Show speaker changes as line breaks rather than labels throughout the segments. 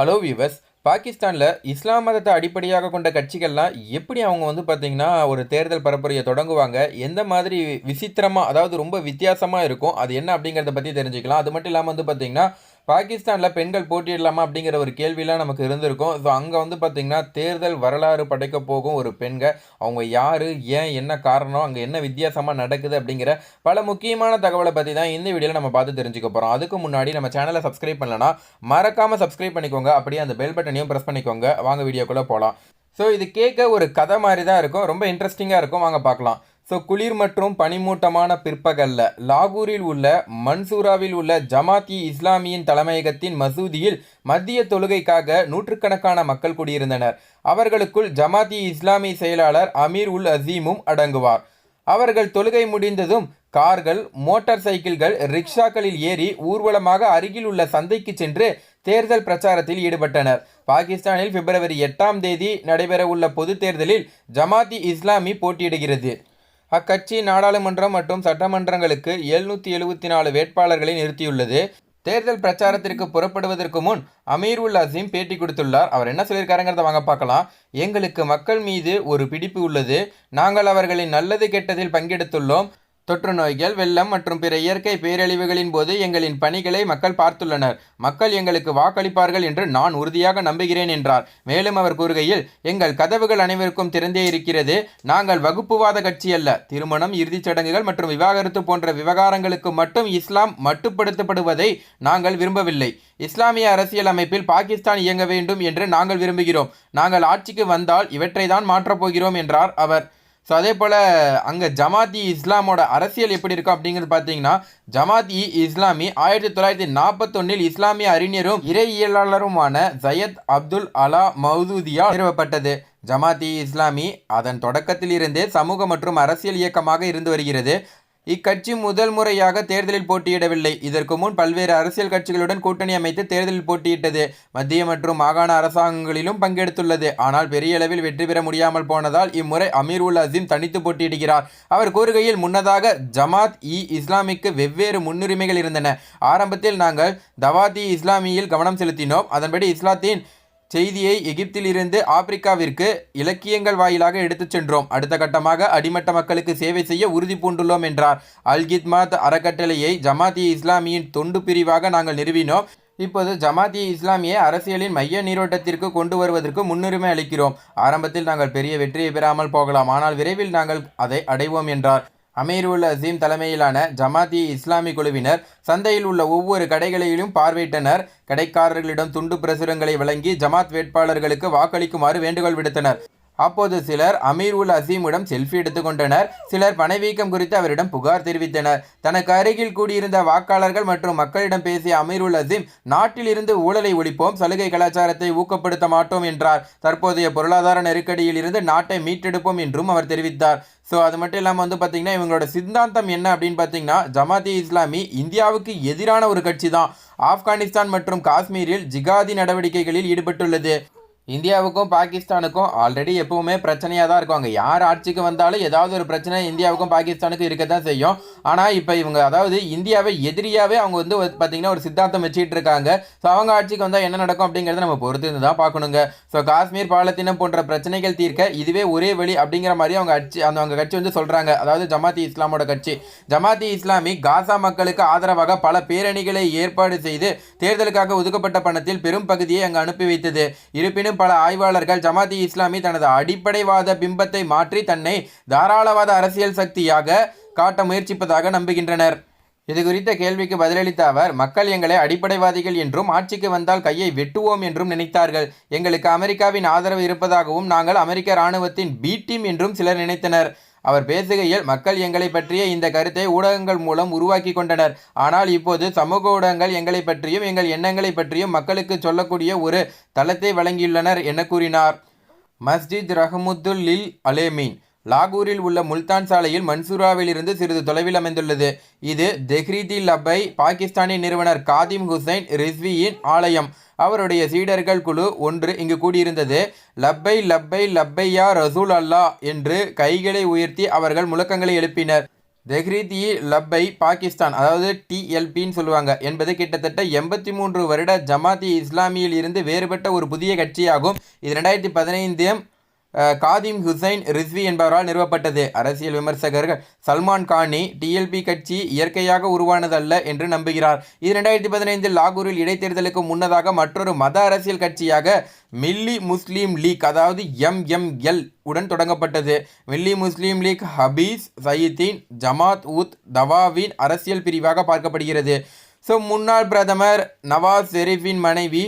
Hello viewers பாகிஸ்தானில் இஸ்லாம் மதத்தை அடிப்படையாக கொண்ட கட்சிகள்லாம் எப்படி அவங்க வந்து பார்த்திங்கன்னா ஒரு தேர்தல் பரப்புரையை தொடங்குவாங்க? எந்த மாதிரி விசித்திரமாக அதாவது ரொம்ப வித்தியாசமாக இருக்கும்? அது என்ன அப்படிங்கிறத பற்றி தெரிஞ்சுக்கலாம். அது மட்டும் இல்லாமல் வந்து பார்த்திங்கன்னா பாகிஸ்தானில் பெண்கள் போட்டியிடலாமா அப்படிங்கிற ஒரு கேள்வியெலாம் நமக்கு இருந்திருக்கும். ஸோ அங்கே வந்து பார்த்திங்கன்னா தேர்தல் வரலாறு படைக்க போகும் ஒரு பெண்கள் அவங்க யார்? ஏன்? என்ன காரணம்? அங்கே என்ன வித்தியாசமாக நடக்குது அப்படிங்கிற பல முக்கியமான தகவலை பற்றி தான் இந்த வீடியோவில் நம்ம பார்த்து தெரிஞ்சுக்க போகிறோம் அதுக்கு முன்னாடி நம்ம சேனலை சப்ஸ்கிரைப் பண்ணலன்னா மறக்காமல் சப்ஸ்கிரைப் பண்ணிக்கோங்க. அப்படியே அந்த பெல் பட்டனையும் ப்ரெஸ் பண்ணிக்கோங்க. வாங்க வீடியோக்குள்ளே போகலாம் ஸோ இது கேட்க ஒரு கதை மாதிரி தான் இருக்கும். ரொம்ப இன்ட்ரெஸ்டிங்காக இருக்கும். வாங்க பார்க்கலாம். ஸோ குளிர் மற்றும் பனிமூட்டமான பிற்பகல்ல லாகூரில் உள்ள மன்சூராவில் உள்ள ஜமாத் இ இஸ்லாமியின் தலைமையகத்தின் மசூதியில் மத்திய தொழுகைக்காக நூற்றுக்கணக்கான மக்கள் குடியிருந்தனர். அவர்களுக்குள் ஜமாத் இ செயலாளர் அமீர் உல் அசீமும் அடங்குவார். அவர்கள் தொழுகை முடிந்ததும் கார்கள் மோட்டார் சைக்கிள்கள் ரிக்ஷாக்களில் ஏறி ஊர்வலமாக அருகில் உள்ள சந்தைக்கு சென்று தேர்தல் பிரச்சாரத்தில் ஈடுபட்டனர். பாகிஸ்தானில் பிப்ரவரி எட்டாம் தேதி நடைபெறவுள்ள பொது தேர்தலில் ஜமாத் இ இஸ்லாமி போட்டியிடுகிறது. அக்கட்சி நாடாளுமன்றம் மற்றும் சட்டமன்றங்களுக்கு எழுநூற்றி எழுபத்தி நாலு வேட்பாளர்களை நிறுத்தியுள்ளது. தேர்தல் பிரச்சாரத்திற்கு புறப்படுவதற்கு முன் அமீர் உல் அசீம் பேட்டி கொடுத்துள்ளார். அவர் என்ன சொல்லியிருக்காருங்கிறத வாங்க பார்க்கலாம். எங்களுக்கு மக்கள் மீது ஒரு பிடிப்பு உள்ளது. நாங்கள் அவர்களின் நல்லது கெட்டதில் பங்கெடுத்துள்ளோம். தொற்று நோய்கள் வெள்ளம் மற்றும் பிற இயற்கை பேரழிவுகளின் போது எங்களின் பணிகளை மக்கள் பார்த்துள்ளனர். மக்கள் எங்களுக்கு வாக்களிப்பார்கள் என்று நான் உறுதியாக நம்புகிறேன் என்றார். மேலும் அவர் கூறுகையில் எங்கள் கதவுகள் அனைவருக்கும் திறந்தே இருக்கிறது. நாங்கள் வகுப்புவாத கட்சி அல்ல. திருமணம் இறுதிச் சடங்குகள் மற்றும் விவாகரத்து போன்ற விவகாரங்களுக்கு மட்டும் இஸ்லாம் மட்டுப்படுத்தப்படுவதை நாங்கள் விரும்பவில்லை. இஸ்லாமிய அரசியல் அமைப்பில் பாகிஸ்தான் இயங்க வேண்டும் என்று நாங்கள் விரும்புகிறோம். நாங்கள் ஆட்சிக்கு வந்தால் இவற்றை தான் மாற்றப் போகிறோம் என்றார் அவர். ஸோ அதே போல் அங்கே ஜமாத் இ இஸ்லாமோட அரசியல் எப்படி இருக்கும் அப்படிங்கிறது பார்த்தீங்கன்னா ஜமாத் இ இஸ்லாமி ஆயிரத்தி தொள்ளாயிரத்தி நாற்பத்தொன்னில் இஸ்லாமிய அறிஞரும் இறையியலாளருமான ஜயத் அப்துல் அலா மௌதூதியா நிறுவப்பட்டது ஜமாத் இ இஸ்லாமி அதன் தொடக்கத்திலிருந்தே சமூக மற்றும் அரசியல் இயக்கமாக இருந்து வருகிறது. இக்கட்சி முதல் முறையாக தேர்தலில் போட்டியிடவில்லை. இதற்கு முன் பல்வேறு அரசியல் கட்சிகளுடன் கூட்டணி அமைத்து தேர்தலில் போட்டியிட்டது. மத்திய மற்றும் மாகாண அரசாங்கங்களிலும் பங்கெடுத்துள்ளது. ஆனால் பெரிய அளவில் வெற்றி பெற முடியாமல் போனதால் இம்முறை அமீர் உல் அசீம் தனித்து போட்டியிடுகிறார். அவர் கூறுகையில் முன்னதாக ஜமாத் இ இஸ்லாமிக்கு வெவ்வேறு முன்னுரிமைகள் இருந்தன. ஆரம்பத்தில் நாங்கள் தவாத் இ இஸ்லாமியில் கவனம் செலுத்தினோம். அதன்படி இஸ்லாத்தின் செய்தியை எகிப்திலிருந்து ஆப்பிரிக்காவிற்கு இலக்கியங்கள் வாயிலாக எடுத்துச் சென்றோம். அடுத்த கட்டமாக அடிமட்ட மக்களுக்கு சேவை செய்ய உறுதி பூண்டுள்ளோம் என்றார். அல்கித்மாத் அறக்கட்டளையை ஜமாத்திய இஸ்லாமியின் தொண்டு பிரிவாக நாங்கள் நிறுவினோம். இப்போது ஜமாத் இஸ்லாமியை அரசியலின் மைய நீரோட்டத்திற்கு கொண்டு வருவதற்கு முன்னுரிமை அளிக்கிறோம். ஆரம்பத்தில் நாங்கள் பெரிய வெற்றியை பெறாமல் போகலாம். ஆனால் விரைவில் நாங்கள் அதை அடைவோம் என்றார். அமீருல் அசீம் தலைமையிலான ஜமாத் இஸ்லாமி குழுவினர் சந்தையில் உள்ள ஒவ்வொரு கடைகளிலும் பார்வையிட்டனர். கடைக்காரர்களிடம் துண்டு பிரசுரங்களை வழங்கி ஜமாத் வேட்பாளர்களுக்கு வாக்களிக்குமாறு வேண்டுகோள் விடுத்தனர். அப்போது சிலர் அமீர் உல் அசீமுடன் செல்ஃபி எடுத்துக்கொண்டனர் சிலர் பணவீக்கம் குறித்து அவரிடம் புகார் தெரிவித்தனர். தனக்கு அருகில் கூடியிருந்த வாக்காளர்கள் மற்றும் மக்களிடம் பேசிய அமீர் உல் அசீம் நாட்டில் இருந்து ஊழலை ஒழிப்போம் சலுகை கலாச்சாரத்தை ஊக்கப்படுத்த மாட்டோம் என்றார். தற்போதைய பொருளாதார நெருக்கடியில் இருந்து நாட்டை மீட்டெடுப்போம் என்றும் அவர் தெரிவித்தார். ஸோ அது மட்டும் இல்லாமல் வந்து பார்த்திங்கன்னா இவங்களோட சித்தாந்தம் என்ன அப்படின்னு பார்த்தீங்கன்னா ஜமாத்தி இஸ்லாமி இந்தியாவுக்கு எதிரான ஒரு கட்சி தான் ஆப்கானிஸ்தான் மற்றும் காஷ்மீரில் ஜிகாதி நடவடிக்கைகளில் ஈடுபட்டுள்ளது. இந்தியாவுக்கும் பாகிஸ்தானுக்கும் ஆல்ரெடி எப்பவுமே பிரச்சனையாக தான் இருக்கும். அங்கே யார் ஆட்சிக்கு வந்தாலும் ஏதாவது ஒரு பிரச்சனை இந்தியாவுக்கும் பாகிஸ்தானுக்கும் இருக்க தான் செய்யும். ஆனால் இப்போ இவங்க அதாவது இந்தியாவை எதிரியாகவே அவங்க வந்து பார்த்திங்கன்னா ஒரு சித்தாந்தம் வச்சுட்டு இருக்காங்க. ஸோ அவங்க ஆட்சிக்கு வந்தால் என்ன நடக்கும் அப்படிங்கிறத நம்ம பொறுத்து இருந்து தான் பார்க்கணுங்க. ஸோ காஷ்மீர் பாலத்தினம் போன்ற பிரச்சனைகள் தீர்க்க இதுவே ஒரே வழி அப்படிங்கிற மாதிரி அவங்க கட்சி அந்த அவங்க கட்சி வந்து சொல்கிறாங்க அதாவது ஜமாத்தி இஸ்லாமோட கட்சி. ஜமாத்தி இஸ்லாமி காசா மக்களுக்கு ஆதரவாக பல பேரணிகளை ஏற்பாடு செய்து தேர்தலுக்காக ஒதுக்கப்பட்ட பணத்தில் பெரும் பகுதியை அங்கு அனுப்பி வைத்தது. இருப்பினும் பல ஆய்வாளர்கள் ஜமாதி இஸ்லாமி தனது அடிப்படைவாத பிம்பத்தை மாற்றி தன்னை தாராளவாத அரசியல் சக்தியாக காட்ட முயற்சிப்பதாக நம்புகின்றனர். இது குறித்த கேள்விக்கு பதிலளித்த அவர் மக்கள் எங்களை அடிப்படைவாதிகள் என்றும் ஆட்சிக்கு வந்தால் கையை வெட்டுவோம் என்றும் நினைத்தார்கள். எங்களுக்கு அமெரிக்காவின் ஆதரவு இருப்பதாகவும் நாங்கள் அமெரிக்க இராணுவத்தின் பி டீம் என்றும் சிலர் நினைத்தனர். அவர் பேசுகையில் மக்கள் எங்களை பற்றிய இந்த கருத்தை ஊடகங்கள் மூலம் உருவாக்கி கொண்டனர். ஆனால் இப்போது சமூக ஊடகங்கள் எங்களை பற்றியும் எங்கள் எண்ணங்களை பற்றியும் மக்களுக்கு சொல்லக்கூடிய ஒரு தளத்தை வழங்கியுள்ளனர் என கூறினார். மஸ்ஜித் ரஹமுத்துல் லில் அலேமீன் லாகூரில் உள்ள முல்தான் சாலையில் மன்சூராவிலிருந்து சிறிது தொலைவில் அமைந்துள்ளது. இது தெஹ்ரீதி லப்பை பாகிஸ்தானின் நிறுவனர் காதிம் ஹுசைன் ரிஸ்வியின் ஆலயம். அவருடைய சீடர்கள் குழு ஒன்று இங்கு கூடியிருந்தது. லப்பை லப்பை லப்பையா ரசூல் அல்லா என்று கைகளை உயர்த்தி அவர்கள் முழக்கங்களை எழுப்பினர். தெஹ்ரீத் லப்பை பாகிஸ்தான் அதாவது டிஎல்பின்னு சொல்லுவாங்க என்பது கிட்டத்தட்ட எண்பத்தி மூன்று வருட ஜமாத்தி இஸ்லாமியில் இருந்து வேறுபட்ட ஒரு புதிய கட்சியாகும். இது ரெண்டாயிரத்தி பதினைந்தாம் காதிம் ஹுசைன் ரிஸ்வி என்பவரால் நிறுவப்பட்டது. அரசியல் விமர்சகர்கள் சல்மான் கானி டிஎல்பி கட்சி இயற்கையாக உருவானதல்ல என்று நம்புகிறார். இது ரெண்டாயிரத்தி பதினைந்தில் லாகூரில் இடைத்தேர்தலுக்கு முன்னதாக மற்றொரு மத அரசியல் கட்சியாக மில்லி முஸ்லீம் லீக் அதாவது எம்எம்எல் உடன் தொடங்கப்பட்டது. மில்லி முஸ்லீம் லீக் ஹபீஸ் சயீத்தீன் ஜமாத் உத் தவாவின் அரசியல் பிரிவாக பார்க்கப்படுகிறது. ஸோ முன்னாள் பிரதமர் நவாஸ் ஷெரீஃபின் மனைவி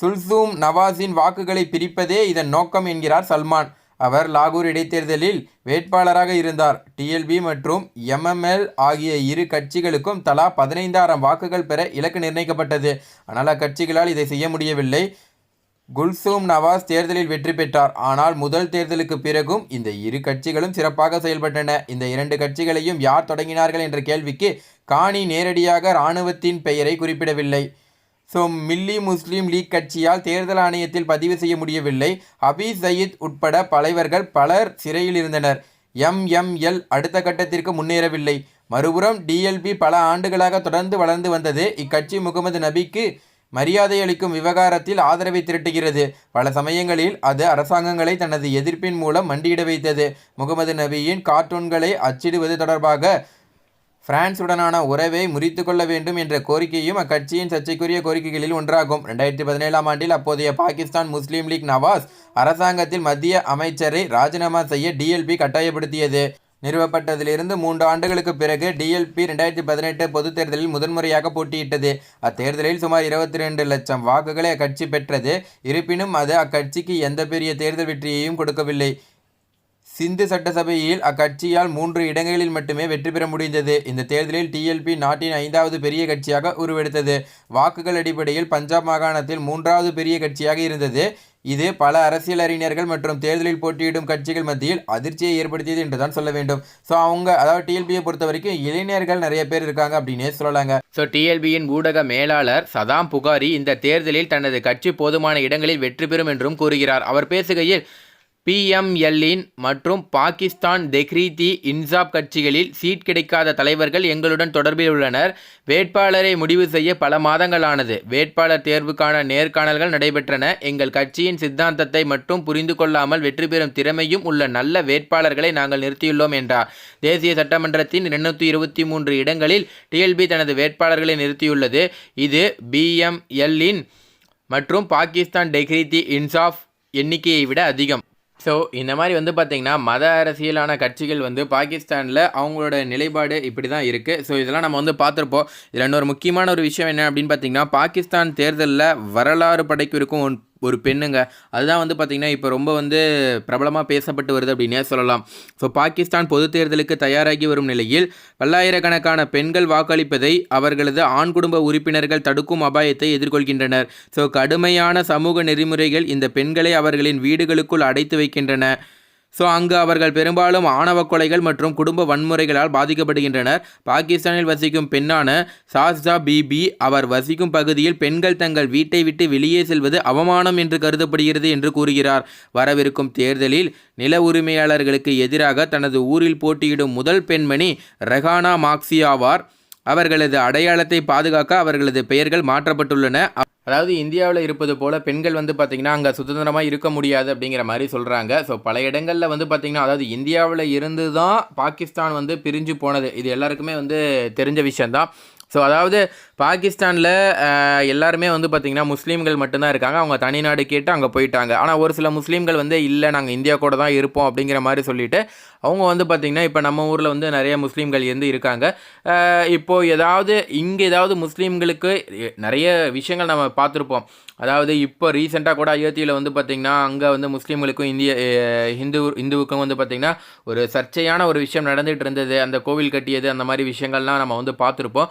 சுல்சூம் நவாஸின் வாக்குகளை பிரிப்பதே இதன் நோக்கம் என்கிறார் சல்மான். அவர் லாகூர் இடைத்தேர்தலில் வேட்பாளராக இருந்தார். டிஎல்பி மற்றும் எம்எம்எல் ஆகிய இரு கட்சிகளுக்கும் தலா பதினைந்தாயிரம் வாக்குகள் பெற இலக்கு நிர்ணயிக்கப்பட்டது. ஆனால் அக்கட்சிகளால் இதை செய்ய முடியவில்லை. குல்சூம் நவாஸ் தேர்தலில் வெற்றி பெற்றார். ஆனால் முதல் தேர்தலுக்கு பிறகும் இந்த இரு கட்சிகளும் சிறப்பாக செயல்பட்டன. இந்த இரண்டு கட்சிகளையும் யார் தொடங்கினார்கள் என்ற கேள்விக்கு காணி நேரடியாக இராணுவத்தின் பெயரை குறிப்பிடவில்லை. ஸோ மில்லி முஸ்லீம் லீக் கட்சியால் தேர்தல் ஆணையத்தில் பதிவு செய்ய முடியவில்லை. ஹபீஸ் சயீத் உட்பட பலைவர்கள் பலர் சிறையில் இருந்தனர். எம்எம்எல் அடுத்த கட்டத்திற்கு முன்னேறவில்லை. மறுபுறம் டிஎல்பி பல ஆண்டுகளாக தொடர்ந்து வளர்ந்து வந்தது. இக்கட்சி முகமது நபிக்கு மரியாதை அளிக்கும் விவகாரத்தில் ஆதரவை திரட்டுகிறது. பல சமயங்களில் அது அரசாங்கங்களை தனது எதிர்ப்பின் மூலம் மண்டியிட வைத்தது. முகமது நபியின் கார்ட்டூன்களை அச்சிடுவது தொடர்பாக பிரான்சுடனான உறவை முறித்து கொள்ள வேண்டும் என்ற கோரிக்கையும் அக்கட்சியின் சர்ச்சைக்குரிய கோரிக்கைகளில் ஒன்றாகும். ரெண்டாயிரத்தி பதினேழாம் ஆண்டில் அப்போதைய பாகிஸ்தான் முஸ்லீம் லீக் நவாஸ் அரசாங்கத்தில் மத்திய அமைச்சரை ராஜினாமா செய்ய டிஎல்பி கட்டாயப்படுத்தியது. நிறுவப்பட்டதிலிருந்து மூன்று ஆண்டுகளுக்கு பிறகு டிஎல்பி ரெண்டாயிரத்தி பதினெட்டு பொதுத் தேர்தலில் முதன்முறையாக போட்டியிட்டது. அத்தேர்தலில் சுமார் இருபத்தி ரெண்டு லட்சம் வாக்குகளை அக்கட்சி பெற்றது. இருப்பினும் அது அக்கட்சிக்கு எந்த பெரிய தேர்தல் வெற்றியையும் கொடுக்கவில்லை. சிந்து சட்டசபையில் அக்கட்சியால் மூன்று இடங்களில் மட்டுமே வெற்றி பெற முடிந்தது. இந்த தேர்தலில் டிஎல்பி நாட்டின் ஐந்தாவது பெரிய கட்சியாக உருவெடுத்தது. வாக்குகள் அடிப்படையில் பஞ்சாப் மாகாணத்தில் மூன்றாவது பெரிய கட்சியாக இருந்தது. இது பல அரசியல் அறிஞர்கள் மற்றும் தேர்தலில் போட்டியிடும் கட்சிகள் மத்தியில் அதிர்ச்சியை ஏற்படுத்தியது என்று தான் சொல்ல வேண்டும். ஸோ அவங்க அதாவது டிஎல்பியை பொறுத்த வரைக்கும் இளைஞர்கள் நிறைய பேர் இருக்காங்க அப்படின்னே சொல்லலாங்க.
ஸோ டிஎல்பியின் ஊடக மேலாளர் சதாம் புகாரி இந்த தேர்தலில் தனது கட்சி போதுமான இடங்களில் வெற்றி பெறும் என்றும் கூறுகிறார். அவர் பேசுகையில் பிஎம்எல்லின் மற்றும் பாகிஸ்தான் தெஹ்ரீதி இன்சாப் கட்சிகளில் சீட் கிடைக்காத தலைவர்கள் எங்களுடன் தொடர்பில் உள்ளனர். வேட்பாளரை முடிவு செய்ய பல மாதங்களானது. வேட்பாளர் தேர்வுக்கான நேர்காணல்கள் நடைபெற்றன. எங்கள் கட்சியின் சித்தாந்தத்தை மட்டும் புரிந்து கொள்ளாமல் வெற்றி பெறும் திறமையும் உள்ள நல்ல வேட்பாளர்களை நாங்கள் நிறுத்தியுள்ளோம் என்றார். தேசிய சட்டமன்றத்தின் இருநூத்தி இருபத்தி மூன்று இடங்களில் டிஎல்பி தனது வேட்பாளர்களை நிறுத்தியுள்ளது. இது பிஎம்எல்லின் மற்றும் பாகிஸ்தான் டெஹ்ரீதி இன்சாஃப் எண்ணிக்கையை விட அதிகம். ஸோ இந்த மாதிரி வந்து பார்த்திங்கன்னா மத அரசியலான கட்சிகள் வந்து பாகிஸ்தானில் அவங்களோட நிலைப்பாடு இப்படி தான் இருக்குது ஸோ இதெல்லாம் நம்ம வந்து பார்த்துருப்போம். இதில் இன்னொரு முக்கியமான ஒரு விஷயம் என்ன அப்படின்னு பார்த்தீங்கன்னா பாகிஸ்தான் தேர்தலில் வரலாறு படைக்கிருக்கும் இருக்கும் ஒரு பெண்ணுங்க. அதுதான் வந்து பார்த்திங்கன்னா இப்போ ரொம்ப வந்து பிரபலமாக பேசப்பட்டு வருது அப்படின்னே சொல்லலாம். ஸோ பாகிஸ்தான் பொது தேர்தலுக்கு தயாராகி வரும் நிலையில் பல்லாயிரக்கணக்கான பெண்கள் வாக்களிப்பதை அவர்களது ஆண் குடும்ப உறுப்பினர்கள் தடுக்கும் அபாயத்தை எதிர்கொள்கின்றனர். ஸோ கடுமையான சமூக நெறிமுறைகள் இந்த பெண்களை அவர்களின் வீடுகளுக்குள் அடைத்து வைக்கின்றன. ஸோ அங்கு அவர்கள் பெரும்பாலும் ஆணவ கொலைகள் மற்றும் குடும்ப வன்முறைகளால் பாதிக்கப்படுகின்றனர். பாகிஸ்தானில் வசிக்கும் பெண்ணான சாஸ்தா பிபி அவர் வசிக்கும் பகுதியில் பெண்கள் தங்கள் வீட்டை விட்டு வெளியே செல்வது அவமானம் என்று கருதப்படுகிறது என்று கூறுகிறார். வரவிருக்கும் தேர்தலில் நில உரிமையாளர்களுக்கு எதிராக தனது ஊரில் போட்டியிடும் முதல் பெண்மணி ரெஹானா மாக்சி ஆவார் அவர்களது அடையாளத்தை பாதுகாக்க அவர்களது பெயர்கள் மாற்றப்பட்டுள்ளன. அதாவது இந்தியாவில் இருப்பது போல் பெண்கள் வந்து பார்த்திங்கன்னா அங்கே சுதந்திரமாக இருக்க முடியாது அப்படிங்கிற மாதிரி சொல்கிறாங்க ஸோ பல இடங்களில் வந்து பார்த்திங்கன்னா அதாவது இந்தியாவில் இருந்து தான் பாகிஸ்தான் வந்து பிரிஞ்சு போனது. இது எல்லாருக்குமே வந்து தெரிஞ்ச விஷயந்தான் ஸோ அதாவது பாகிஸ்தானில் எல்லாருமே வந்து பார்த்திங்கன்னா முஸ்லீம்கள் மட்டும்தான் இருக்காங்க. அவங்க தனிநாடு கேட்டு அங்கே போயிட்டாங்க. ஆனால் ஒரு சில முஸ்லீம்கள் வந்து இல்லை நாங்கள் இந்தியா கூட தான் இருப்போம் அப்படிங்கிற மாதிரி சொல்லிட்டு அவங்க வந்து பார்த்திங்கன்னா இப்போ நம்ம ஊரில் வந்து நிறைய முஸ்லீம்கள் இருந்து இருக்காங்க. இப்போது ஏதாவது இங்கே ஏதாவது முஸ்லீம்களுக்கு நிறைய விஷயங்கள் நம்ம பார்த்துருப்போம். அதாவது இப்போ ரீசெண்டாக கூட அயோத்தியில் வந்து பார்த்திங்கன்னா அங்கே வந்து முஸ்லீம்களுக்கும் இந்திய ஹிந்து இந்துவுக்கும் வந்து பார்த்திங்கன்னா ஒரு சர்ச்சையான ஒரு விஷயம் நடந்துகிட்டு இருந்தது. அந்த கோவில் கட்டியது அந்த மாதிரி விஷயங்கள்லாம் நம்ம வந்து பார்த்துருப்போம்.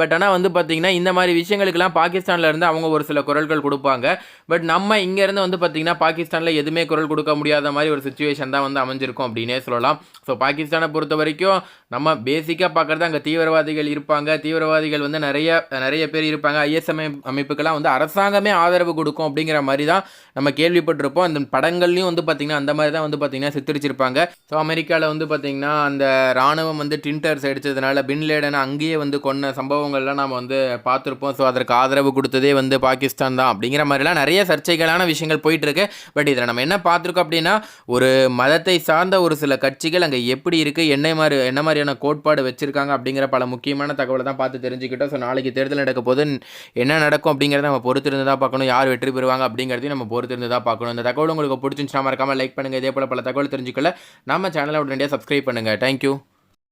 பட் ஆனால் வந்து பார்த்திங்கன்னா பார்த்தீங்கன்னா இந்த மாதிரி விஷயங்களுக்கெல்லாம் பாகிஸ்தானில் இருந்து அவங்க ஒரு சில குரல்கள் கொடுப்பாங்க. பட் நம்ம இங்கேருந்து வந்து பார்த்திங்கன்னா பாகிஸ்தானில் எதுவுமே குரல் கொடுக்க முடியாத மாதிரி ஒரு சுச்சுவேஷன் தான் வந்து அமைஞ்சிருக்கும் அப்படின்னே சொல்லலாம். ஸோ பாகிஸ்தானை பொறுத்த வரைக்கும் நம்ம பேசிக்காக பார்க்குறது அங்கே தீவிரவாதிகள் இருப்பாங்க. தீவிரவாதிகள் வந்து நிறைய நிறைய பேர் இருப்பாங்க. ஐஎஸ்எம் அமைப்புக்கெல்லாம் வந்து அரசாங்கமே ஆதரவு கொடுக்கும் அப்படிங்கிற மாதிரி தான் நம்ம கேள்விப்பட்டிருப்போம். அந்த படங்கள்லையும் வந்து பார்த்திங்கன்னா அந்த மாதிரி தான் வந்து பார்த்திங்கன்னா சித்தரிச்சிருப்பாங்க. ஸோ அமெரிக்காவில் வந்து பார்த்திங்கன்னா அந்த ராணுவம் வந்து டின்டர்ஸ் அடித்ததுனால பின்லேடனை அங்கேயே வந்து கொன்ன சம்பவங்கள்லாம் நாம் வந்து பார்த்துருப்போம். ஸோ அதற்கு ஆதரவு கொடுத்ததே வந்து பாகிஸ்தான் தான் அப்படிங்கிற மாதிரிலாம் நிறைய சர்ச்சைகளான விஷயங்கள் போயிட்டுருக்கு. பட் இதில் நம்ம என்ன பார்த்துருக்கோம் அப்படின்னா ஒரு மதத்தை சார்ந்த ஒரு சில கட்சிகள் அங்கே எப்படி இருக்குது என்ன மாதிரி என்ன மாதிரியான கோட்பாடு வச்சுருக்காங்க அப்படிங்கிற பல முக்கியமான தகவலை தான் பார்த்து தெரிஞ்சுக்கிட்டோம். ஸோ நாளைக்கு தேர்தல் நடக்க போது என்ன நடக்கும் அப்படிங்கிறத நம்ம பொறுத்திருந்து தான் பார்க்கணும். யார் வெற்றி பெறுவாங்க அப்படிங்கிறதையும் நம்ம பொறுத்திருந்து தான் பார்க்கணும். இந்த தகவல் உங்களுக்கு பிடிச்சிருந்துச்சுன்னா மறக்காமல் லைக் பண்ணுங்கள் இதே போல் பல தகவல் தெரிஞ்சுக்கல நம்ம சேனலை உடனடியாக சப்ஸ்கிரைப் பண்ணுங்கள் தேங்க்யூ